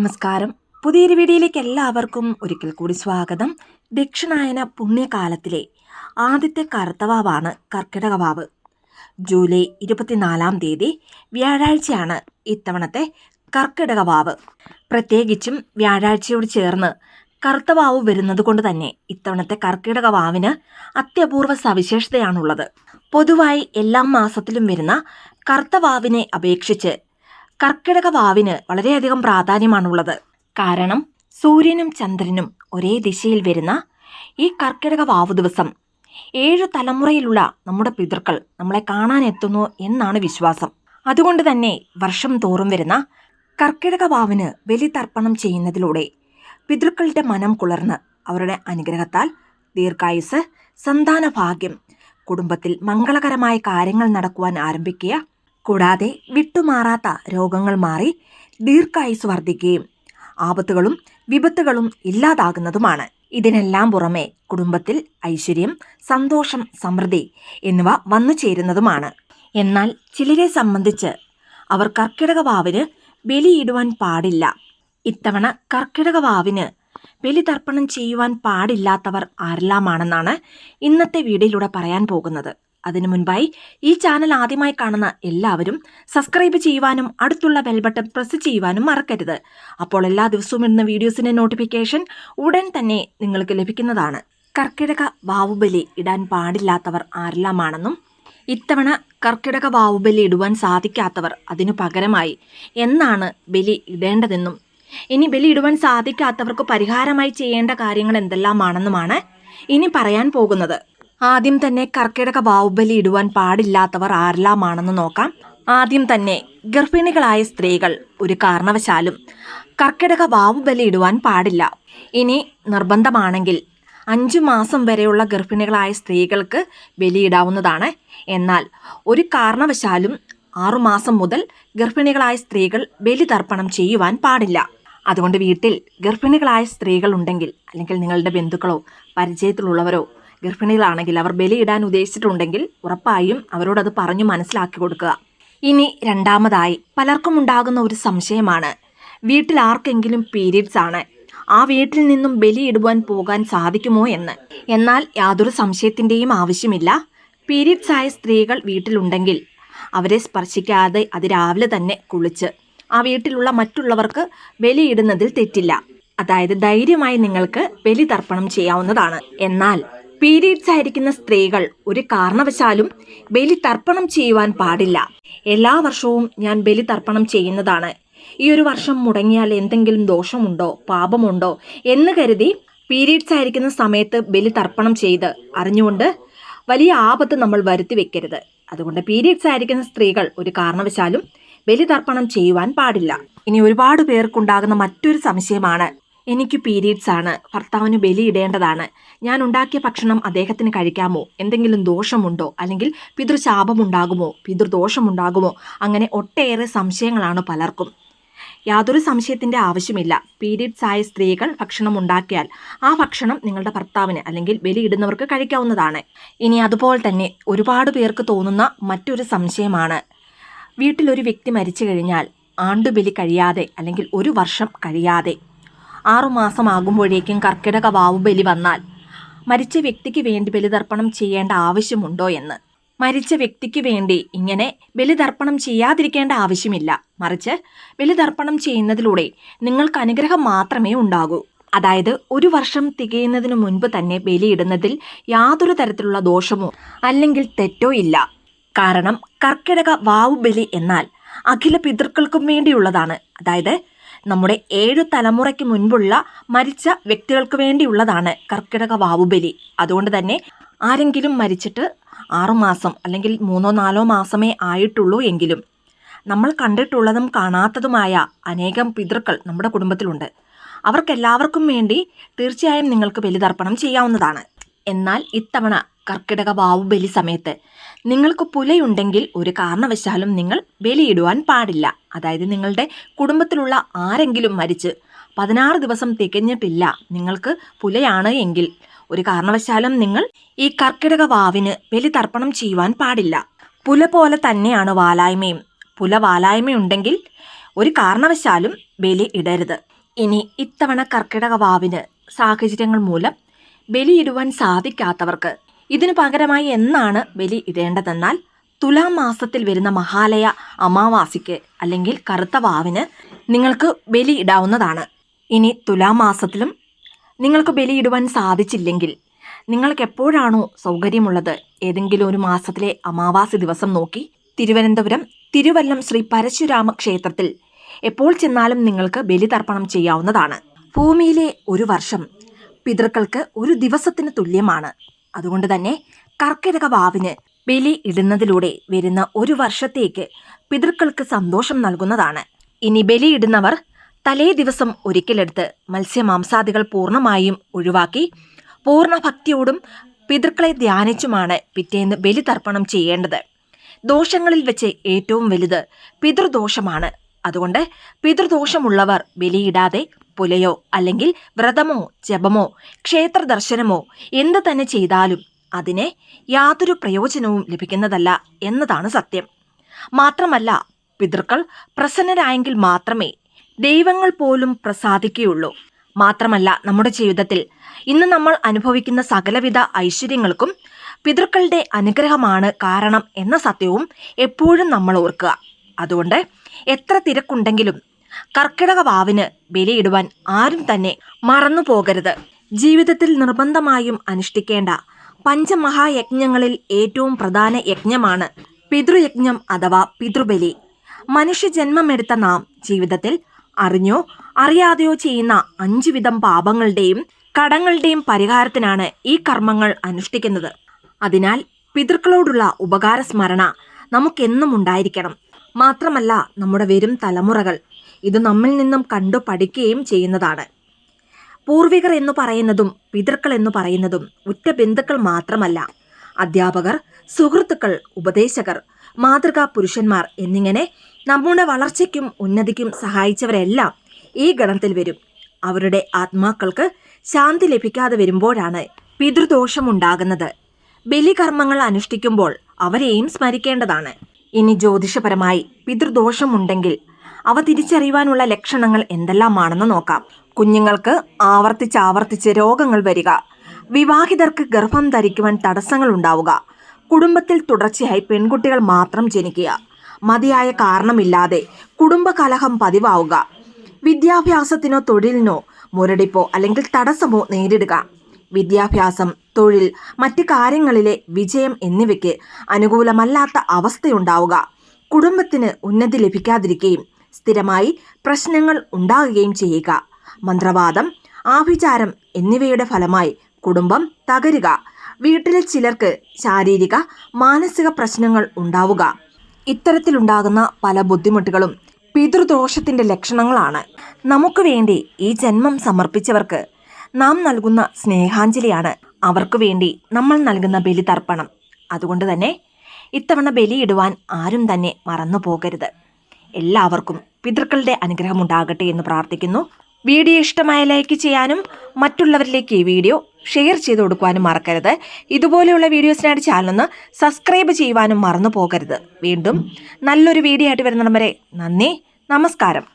നമസ്കാരം. പുതിയൊരു വീഡിയോയിലേക്ക് എല്ലാവർക്കും ഒരിക്കൽ കൂടി സ്വാഗതം. ദക്ഷിണായന പുണ്യകാലത്തിലെ ആദ്യത്തെ കറുത്തവാവാണ് കർക്കിടക വാവ്. ജൂലൈ ഇരുപത്തിനാലാം തീയതി വ്യാഴാഴ്ചയാണ് ഇത്തവണത്തെ കർക്കിടക വാവ്. പ്രത്യേകിച്ചും വ്യാഴാഴ്ചയോട് ചേർന്ന് കറുത്തവാവ് വരുന്നത് കൊണ്ട് തന്നെ ഇത്തവണത്തെ കർക്കിടക വാവിന് അത്യപൂർവ സവിശേഷതയാണുള്ളത്. പൊതുവായി എല്ലാ മാസത്തിലും വരുന്ന കറുത്തവാവിനെ അപേക്ഷിച്ച് കർക്കിടക വാവിന് വളരെയധികം പ്രാധാന്യമാണുള്ളത്. കാരണം സൂര്യനും ചന്ദ്രനും ഒരേ ദിശയിൽ വരുന്ന ഈ കർക്കിടക വാവ് ദിവസം ഏഴു തലമുറയിലുള്ള നമ്മുടെ പിതൃക്കൾ നമ്മളെ കാണാൻ എത്തുന്നു എന്നാണ് വിശ്വാസം. അതുകൊണ്ട് തന്നെ വർഷം തോറും വരുന്ന കർക്കിടക വാവിന് ബലി തർപ്പണം ചെയ്യുന്നതിലൂടെ പിതൃക്കളുടെ മനം കുളർന്ന് അവരുടെ അനുഗ്രഹത്താൽ ദീർഘായുസ് സന്താന ഭാഗ്യം കുടുംബത്തിൽ മംഗളകരമായ കാര്യങ്ങൾ നടക്കുവാൻ ആരംഭിക്കുക കൂടാതെ വിട്ടുമാറാത്ത രോഗങ്ങൾ മാറി ദീർഘായുസ് വർദ്ധിക്കുകയും ആപത്തുകളും വിപത്തുകളും ഇല്ലാതാകുന്നതുമാണ്. ഇതിനെല്ലാം പുറമെ കുടുംബത്തിൽ ഐശ്വര്യം സന്തോഷം സമൃദ്ധി എന്നിവ വന്നു ചേരുന്നതുമാണ്. എന്നാൽ ചിലരെ സംബന്ധിച്ച് അവർ കർക്കിടക വാവിന് ബലിയിടുവാൻ പാടില്ല. ഇത്തവണ കർക്കിടക വാവിന് ബലി തർപ്പണം ചെയ്യുവാൻ പാടില്ലാത്തവർ ആരെല്ലാമാണെന്നാണ് ഇന്നത്തെ വീഡിയോയിലൂടെ പറയാൻ പോകുന്നത്. അതിനു മുൻപായി ഈ ചാനൽ ആദ്യമായി കാണുന്ന എല്ലാവരും സബ്സ്ക്രൈബ് ചെയ്യുവാനും അടുത്തുള്ള ബെൽ ബട്ടൺ പ്രസ് ചെയ്യുവാനും മറക്കരുത്. അപ്പോൾ എല്ലാ ദിവസവും ഇടുന്ന വീഡിയോസിന്റെ നോട്ടിഫിക്കേഷൻ ഉടൻ തന്നെ നിങ്ങൾക്ക് ലഭിക്കുന്നതാണ്. കർക്കിടക വാവുബലി ഇടാൻ പാടില്ലാത്തവർ ആരെല്ലാമാണെന്നും ഇത്തവണ കർക്കിടക വാവുബലി ഇടുവാൻ സാധിക്കാത്തവർ അതിനു പകരമായി എന്നാണ് ബലി ഇടേണ്ടതെന്നും ഇനി ബലി ഇടുവാൻ സാധിക്കാത്തവർക്ക് പരിഹാരമായി ചെയ്യേണ്ട കാര്യങ്ങൾ എന്തെല്ലാമാണെന്നുമാണ് ഇനി പറയാൻ പോകുന്നത്. ആദ്യം തന്നെ കർക്കിടക ബാഹുബലി ഇടുവാൻ പാടില്ലാത്തവർ ആരെല്ലാമാണെന്ന് നോക്കാം. ആദ്യം തന്നെ ഗർഭിണികളായ സ്ത്രീകൾ ഒരു കാരണവശാലും കർക്കിടക ബാഹുബലി ഇടുവാൻ പാടില്ല. ഇനി നിർബന്ധമാണെങ്കിൽ അഞ്ചു മാസം വരെയുള്ള ഗർഭിണികളായ സ്ത്രീകൾക്ക് ബലിയിടാവുന്നതാണ്. എന്നാൽ ഒരു കാരണവശാലും ആറുമാസം മുതൽ ഗർഭിണികളായ സ്ത്രീകൾ ബലി തർപ്പണം ചെയ്യുവാൻ പാടില്ല. അതുകൊണ്ട് വീട്ടിൽ ഗർഭിണികളായ സ്ത്രീകൾ ഉണ്ടെങ്കിൽ അല്ലെങ്കിൽ നിങ്ങളുടെ ബന്ധുക്കളോ പരിചയത്തിലുള്ളവരോ ഗർഭിണികളാണെങ്കിൽ അവർ ബലിയിടാൻ ഉദ്ദേശിച്ചിട്ടുണ്ടെങ്കിൽ ഉറപ്പായും അവരോടത് പറഞ്ഞു മനസ്സിലാക്കി കൊടുക്കുക. ഇനി രണ്ടാമതായി പലർക്കും ഉണ്ടാകുന്ന ഒരു സംശയമാണ്. വീട്ടിൽ ആർക്കെങ്കിലും പീരീഡ്സ് ആണ്. ആ വീട്ടിൽ നിന്നും ബലിയിടുവാൻ പോകാൻ സാധിക്കുമോ എന്ന്. എന്നാൽ യാതൊരു സംശയത്തിന്റെയും ആവശ്യമില്ല. പീരീഡ്സ് ആയ സ്ത്രീകൾ വീട്ടിലുണ്ടെങ്കിൽ അവരെ സ്പർശിക്കാതെ അത് രാവിലെ തന്നെ കുളിച്ച് ആ വീട്ടിലുള്ള മറ്റുള്ളവർക്ക് ബലിയിടുന്നതിൽ തെറ്റില്ല. അതായത് ധൈര്യമായി നിങ്ങൾക്ക് ബലി തർപ്പണം ചെയ്യാവുന്നതാണ്. എന്നാൽ പീരീഡ്സ് ആയിരിക്കുന്ന സ്ത്രീകൾ ഒരു കാരണവശാലും ബലി തർപ്പണം ചെയ്യുവാൻ പാടില്ല. എല്ലാ വർഷവും ഞാൻ ബലി തർപ്പണം ചെയ്യുന്നതാണ്. ഈ ഒരു വർഷം മുടങ്ങിയാൽ എന്തെങ്കിലും ദോഷമുണ്ടോ? പാപമുണ്ടോ? എന്ന് കരുതി പീരീഡ്സ് ആയിരിക്കുന്ന സമയത്ത് ബലി തർപ്പണം ചെയ്ത് അറിഞ്ഞുകൊണ്ട് വലിയ ആപത്ത് നമ്മൾ വരുത്തി വെക്കരുത്. അതുകൊണ്ട് പീരീഡ്സ് ആയിരിക്കുന്ന സ്ത്രീകൾ ഒരു കാരണവശാലും ബലി തർപ്പണം ചെയ്യുവാൻ പാടില്ല. ഇനി ഒരുപാട് പേർക്കുണ്ടാകുന്ന മറ്റൊരു സംശയമാണ് എനിക്ക് പീരീഡ്സ് ആണ്. ഭർത്താവിന് ബലിയിടേണ്ടതാണ്. ഞാൻ ഉണ്ടാക്കിയ ഭക്ഷണം അദ്ദേഹത്തിന് കഴിക്കാമോ? എന്തെങ്കിലും ദോഷമുണ്ടോ? അല്ലെങ്കിൽ പിതൃശാപമുണ്ടാകുമോ? പിതൃദോഷമുണ്ടാകുമോ? അങ്ങനെ ഒട്ടേറെ സംശയങ്ങളാണ് പലർക്കും. യാതൊരു സംശയത്തിന്റെ ആവശ്യമില്ല. പീരീഡ്സ് ആയ സ്ത്രീകൾ ഭക്ഷണം ഉണ്ടാക്കിയാൽ ആ ഭക്ഷണം നിങ്ങളുടെ ഭർത്താവിന് അല്ലെങ്കിൽ ബലിയിടുന്നവർക്ക് കഴിക്കാവുന്നതാണ്. ഇനി അതുപോലെ തന്നെ ഒരുപാട് പേർക്ക് തോന്നുന്ന മറ്റൊരു സംശയമാണ്. വീട്ടിലൊരു വ്യക്തി മരിച്ചു കഴിഞ്ഞാൽ ആണ്ടുബലി കഴിയാതെ അല്ലെങ്കിൽ ഒരു വർഷം കഴിയാതെ ആറുമാസമാകുമ്പോഴേക്കും കർക്കിടക വാവുബലി വന്നാൽ മരിച്ച വ്യക്തിക്ക് വേണ്ടി ബലിതർപ്പണം ചെയ്യേണ്ട ആവശ്യമുണ്ടോ എന്ന്. മരിച്ച വ്യക്തിക്ക് വേണ്ടി ഇങ്ങനെ ബലിതർപ്പണം ചെയ്യാതിരിക്കേണ്ട ആവശ്യമില്ല. മറിച്ച് ബലിതർപ്പണം ചെയ്യുന്നതിലൂടെ നിങ്ങൾക്ക് അനുഗ്രഹം മാത്രമേ ഉണ്ടാകൂ. അതായത് ഒരു വർഷം തികയുന്നതിനു മുൻപ് തന്നെ ബലിയിടുന്നതിൽ യാതൊരു തരത്തിലുള്ള ദോഷമോ അല്ലെങ്കിൽ തെറ്റോ ഇല്ല. കാരണം കർക്കിടക വാവുബലി എന്നാൽ അഖില പിതൃക്കൾക്കും വേണ്ടിയുള്ളതാണ്. അതായത് നമ്മുടെ ഏഴു തലമുറയ്ക്ക് മുൻപുള്ള മരിച്ച വ്യക്തികൾക്ക് വേണ്ടിയുള്ളതാണ് കർക്കിടക വാവുബലി. അതുകൊണ്ട് തന്നെ ആരെങ്കിലും മരിച്ചിട്ട് ആറുമാസം അല്ലെങ്കിൽ മൂന്നോ നാലോ മാസമേ ആയിട്ടുള്ളൂ എങ്കിലും നമ്മൾ കണ്ടിട്ടുള്ളതും കാണാത്തതുമായ അനേകം പിതൃക്കൾ നമ്മുടെ കുടുംബത്തിലുണ്ട്. അവർക്കെല്ലാവർക്കും വേണ്ടി തീർച്ചയായും നിങ്ങൾക്ക് ബലിതർപ്പണം ചെയ്യാവുന്നതാണ്. എന്നാൽ ഇത്തവണ കർക്കിടക ബാവുബലി സമയത്ത്. നിങ്ങൾക്ക് പുലയുണ്ടെങ്കിൽ ഒരു കാരണവശാലും നിങ്ങൾ ബലിയിടുവാൻ പാടില്ല. അതായത് നിങ്ങളുടെ കുടുംബത്തിലുള്ള ആരെങ്കിലും മരിച്ച് പതിനാറ് ദിവസം തികഞ്ഞിട്ടില്ല നിങ്ങൾക്ക് പുലയാണ് എങ്കിൽ ഒരു കാരണവശാലും നിങ്ങൾ ഈ കർക്കിടക വാവിന് ബലി തർപ്പണം ചെയ്യുവാൻ പാടില്ല. പുല പോലെ തന്നെയാണ് വാലായ്മയും. പുല വാലായ്മയുണ്ടെങ്കിൽ ഒരു കാരണവശാലും ബലി ഇടരുത്. ഇനി ഇത്തവണ കർക്കിടക വാവിന് സാഹചര്യങ്ങൾ മൂലം ബലിയിടുവാൻ സാധിക്കാത്തവർക്ക് ഇതിനു പകരമായി എന്നാണ് ബലി ഇടേണ്ടതെന്നാൽ തുലാം മാസത്തിൽ വരുന്ന മഹാലയ അമാവാസിക്ക് അല്ലെങ്കിൽ കറുത്ത വാവിന് നിങ്ങൾക്ക് ബലി ഇടാവുന്നതാണ്. ഇനി തുലാം മാസത്തിലും നിങ്ങൾക്ക് ബലിയിടുവാൻ സാധിച്ചില്ലെങ്കിൽ നിങ്ങൾക്ക് എപ്പോഴാണോ സൗകര്യമുള്ളത് ഏതെങ്കിലും ഒരു മാസത്തിലെ അമാവാസി ദിവസം നോക്കി തിരുവനന്തപുരം തിരുവല്ലം ശ്രീ പരശുരാമ ക്ഷേത്രത്തിൽ എപ്പോൾ ചെന്നാലും നിങ്ങൾക്ക് ബലിതർപ്പണം ചെയ്യാവുന്നതാണ്. ഭൂമിയിലെ ഒരു വർഷം പിതൃക്കൾക്ക് ഒരു ദിവസത്തിന് തുല്യമാണ്. അതുകൊണ്ട് തന്നെ കർക്കിടക വാവിന് ബലി ഇടുന്നതിലൂടെ വരുന്ന ഒരു വർഷത്തേക്ക് പിതൃക്കൾക്ക് സന്തോഷം നൽകുന്നതാണ്. ഇനി ബലിയിടുന്നവർ തലേ ദിവസം ഒരിക്കലെടുത്ത് മത്സ്യമാംസാദികൾ പൂർണമായും ഒഴിവാക്കി പൂർണ ഭക്തിയോടും പിതൃക്കളെ ധ്യാനിച്ചുമാണ് പിറ്റേന്ന് ബലി തർപ്പണം ചെയ്യേണ്ടത്. ദോഷങ്ങളിൽ വെച്ച് ഏറ്റവും വലുത് പിതൃദോഷമാണ്. അതുകൊണ്ട് പിതൃദോഷമുള്ളവർ ബലിയിടാതെ പുലയോ അല്ലെങ്കിൽ വ്രതമോ ജപമോ ക്ഷേത്ര ദർശനമോ എന്ത് തന്നെ ചെയ്താലും അതിനെ യാതൊരു പ്രയോജനവും ലഭിക്കുന്നതല്ല എന്നതാണ് സത്യം. മാത്രമല്ല പിതൃക്കൾ പ്രസന്നരായെങ്കിൽ മാത്രമേ ദൈവങ്ങൾ പോലും പ്രസാദിക്കുകയുള്ളൂ. മാത്രമല്ല നമ്മുടെ ജീവിതത്തിൽ ഇന്ന് നമ്മൾ അനുഭവിക്കുന്ന സകലവിധ ഐശ്വര്യങ്ങൾക്കും പിതൃക്കളുടെ അനുഗ്രഹമാണ് കാരണം എന്ന സത്യവും എപ്പോഴും നമ്മൾ ഓർക്കുക. അതുകൊണ്ട് എത്ര തിരക്കുണ്ടെങ്കിലും കർക്കിടക വാവിന് ബലിയിടുവാൻ ആരും തന്നെ മറന്നു പോകരുത് ജീവിതത്തിൽ നിർബന്ധമായും അനുഷ്ഠിക്കേണ്ട പഞ്ചമഹായജ്ഞങ്ങളിൽ ഏറ്റവും പ്രധാന യജ്ഞമാണ് പിതൃയജ്ഞം അഥവാ പിതൃബലി. മനുഷ്യജന്മമെടുത്ത നാം ജീവിതത്തിൽ അറിഞ്ഞോ അറിയാതെയോ ചെയ്യുന്ന അഞ്ചുവിധം പാപങ്ങളുടെയും കടങ്ങളുടെയും പരിഹാരത്തിനാണ് ഈ കർമ്മങ്ങൾ അനുഷ്ഠിക്കുന്നത്. അതിനാൽ പിതൃക്കളോടുള്ള ഉപകാര സ്മരണ നമുക്കെന്നും ഉണ്ടായിരിക്കണം. മാത്രമല്ല നമ്മുടെ വരും തലമുറകൾ ഇത് നമ്മിൽ നിന്നും കണ്ടു പഠിക്കുകയും ചെയ്യുന്നതാണ്. പൂർവികർ എന്ന് പറയുന്നതും പിതൃക്കൾ എന്ന് പറയുന്നതും ഉറ്റ ബന്ധുക്കൾ മാത്രമല്ല. അധ്യാപകർ സുഹൃത്തുക്കൾ ഉപദേശകർ മാതൃകാ പുരുഷന്മാർ എന്നിങ്ങനെ നമ്മുടെ വളർച്ചയ്ക്കും ഉന്നതിക്കും സഹായിച്ചവരെല്ലാം ഈ ഗണത്തിൽ വരും. അവരുടെ ആത്മാക്കൾക്ക് ശാന്തി ലഭിക്കാതെ വരുമ്പോഴാണ് പിതൃദോഷമുണ്ടാകുന്നത്. ബലികർമ്മങ്ങൾ അനുഷ്ഠിക്കുമ്പോൾ അവരെയും സ്മരിക്കേണ്ടതാണ്. ഇനി ജ്യോതിഷപരമായി പിതൃദോഷമുണ്ടെങ്കിൽ അവ തിരിച്ചറിയുവാനുള്ള ലക്ഷണങ്ങൾ എന്തെല്ലാമാണെന്ന് നോക്കാം. കുഞ്ഞുങ്ങൾക്ക് ആവർത്തിച്ചാവർത്തിച്ച് രോഗങ്ങൾ വരിക. വിവാഹിതർക്ക് ഗർഭം ധരിക്കുവാൻ തടസ്സങ്ങൾ ഉണ്ടാവുക. കുടുംബത്തിൽ തുടർച്ചയായി പെൺകുട്ടികൾ മാത്രം ജനിക്കുക. മതിയായ കാരണമില്ലാതെ കുടുംബകലഹം പതിവാവുക. വിദ്യാഭ്യാസത്തിനോ തൊഴിലിനോ മുരടിപ്പോ അല്ലെങ്കിൽ തടസ്സമോ നേരിടുക. വിദ്യാഭ്യാസം തൊഴിൽ മറ്റ് കാര്യങ്ങളിലെ വിജയം എന്നിവയ്ക്ക് അനുകൂലമല്ലാത്ത അവസ്ഥയുണ്ടാവുക. കുടുംബത്തിന് ഉന്നതി ലഭിക്കാതിരിക്കുകയും സ്ഥിരമായി പ്രശ്നങ്ങൾ ഉണ്ടാകുകയും ചെയ്യുക. മന്ത്രവാദം ആഭിചാരം എന്നിവയുടെ ഫലമായി കുടുംബം തകരുക. വീട്ടിലെ ചിലർക്ക് ശാരീരിക മാനസിക പ്രശ്നങ്ങൾ ഉണ്ടാവുക. ഇത്തരത്തിലുണ്ടാകുന്ന പല ബുദ്ധിമുട്ടുകളും പിതൃദോഷത്തിന്റെ ലക്ഷണങ്ങളാണ്. നമുക്ക് വേണ്ടി ഈ ജന്മം സമർപ്പിച്ചവർക്ക് നാം നൽകുന്ന സ്നേഹാഞ്ജലിയാണ്. അവർക്ക് വേണ്ടി നമ്മൾ നൽകുന്ന ബലിതർപ്പണം. അതുകൊണ്ട് തന്നെ ഇത്തവണ ബലിയിടുവാൻ ആരും തന്നെ മറന്നു പോകരുത് എല്ലാവർക്കും പിതൃക്കളുടെ അനുഗ്രഹം ഉണ്ടാകട്ടെ എന്ന് പ്രാർത്ഥിക്കുന്നു. വീഡിയോ ഇഷ്ടമായ ലൈക്ക് ചെയ്യാനും മറ്റുള്ളവരിലേക്ക് ഈ വീഡിയോ ഷെയർ ചെയ്ത് കൊടുക്കുവാനും മറക്കരുത്. ഇതുപോലെയുള്ള വീഡിയോസിനായിട്ട് ചാനലൊന്ന് സബ്സ്ക്രൈബ് ചെയ്യുവാനും മറന്നു പോകരുത് വീണ്ടും നല്ലൊരു വീഡിയോ ആയിട്ട് വരുന്നിടം വരെ നന്ദി. നമസ്കാരം.